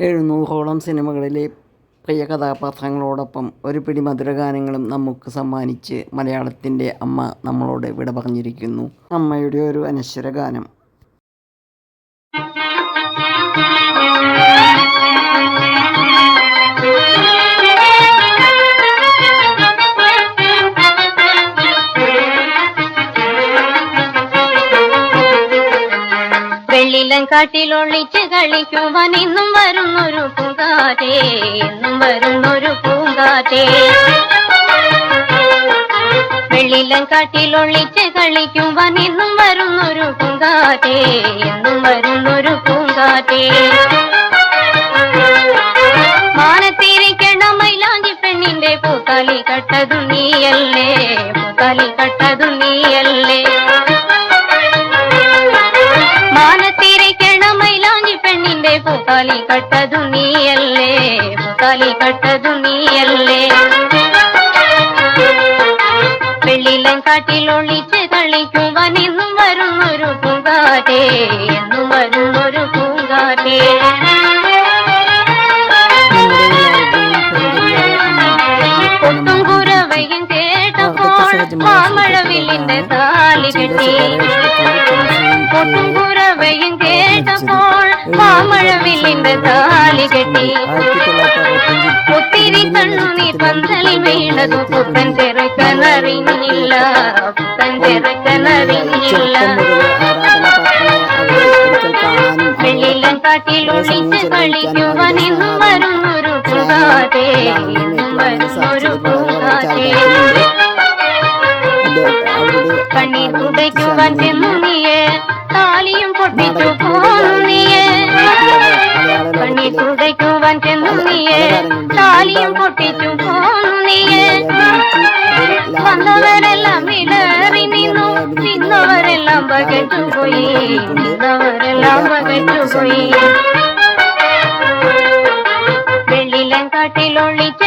എഴുന്നൂറോളം സിനിമകളിലെ പ്രിയ കഥാപാത്രങ്ങളോടൊപ്പം ഒരു പിടി മധുരഗാനങ്ങളും നമുക്ക് സമ്മാനിച്ച് മലയാളത്തിന്റെ അമ്മ നമ്മളോട് വിട പറഞ്ഞിരിക്കുന്നു. അമ്മയുടെ ഒരു അനശ്വര ഗാനം വെള്ളിലം കാട്ടിലൊളിച്ച് കളിക്കുവാൻ ഇന്നും പൂങ്കാറ്റേ എന്നും വരുന്നൊരു പൂങ്കാറ്റേ. വെള്ളിലം കാട്ടിലൊള്ളിച്ച് കളിക്കുവാൻ ഇന്നും വരുന്നൊരു പൂങ്കാറ്റേ എന്നും വരുന്നൊരു പൂങ്കാറ്റേ. മാനത്തിരിക്കണ മൈലാഞ്ചി പെണ്ണിന്റെ പൂത്താലി കട്ടതു നീയല്ലേ പൂത്താലി കട്ടതു നീയല്ലേ. മാനത്തിരിക്കണ മൈലാഞ്ചി പെണ്ണിന്റെ പൂത്താലി കട്ടതു നീയല്ലേ? തലി കട്ടതു നീയല്ലേ? വെള്ളിലം കാട്ടിലൊളിച്ച് കളിക്കുവാൻ ഇന്നും വരുന്നൊരു പൂങ്കാറ്റേ എന്നും വരുന്നൊരു പൂങ്കാറ്റേ. കൊട്ടും കുരവയും കേട്ടപ്പോൾ മാമഴവില്ലിന്റെ താലി കെട്ടി. കൊട്ടും കേട്ടപ്പോൾ മാമഴവില്ലിന്റെ താലി കെട്ടി. ഒത്തിരി കണ്ണുനീർ പന്തലിൽ വീണതു പുത്തൻ തിരക്കനറിഞ്ഞില്ല പുത്തൻ ചെറുക്കനറിഞ്ഞില്ല. വെള്ളിലം കാട്ടിലൊളിച്ച് കളിക്കുവാൻ ഇന്നും വരുന്നൊരു പൂങ്കാറ്റേ ഇന്നും വരുന്നൊരു പൂങ്കാറ്റേ കണ്ണീർ തുടയ്ക്കുവാൻ ചെന്നു നീയെ തുടയ്ക്കുവാൻ ചെന്നു നീയെ താലിയും പൊട്ടിച്ചു പോന്നു നീയെ വന്നവരെല്ലാം വിടറി നിന്നു നിന്നവരെല്ലാം പകച്ചുപോയി നിന്നവരെല്ലാം പകച്ചുപോയി വെള്ളിലം കാട്ടിലൊളിച്ച്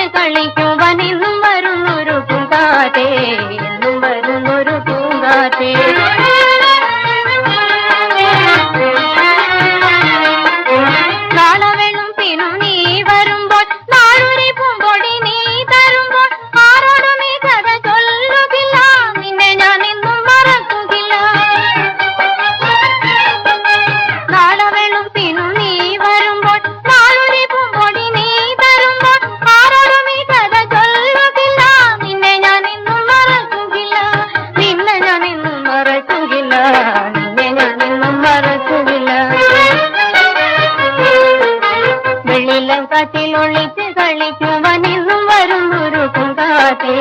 அழைக்குவன் இன்னும் வரும் ஒரு குங்காத்தே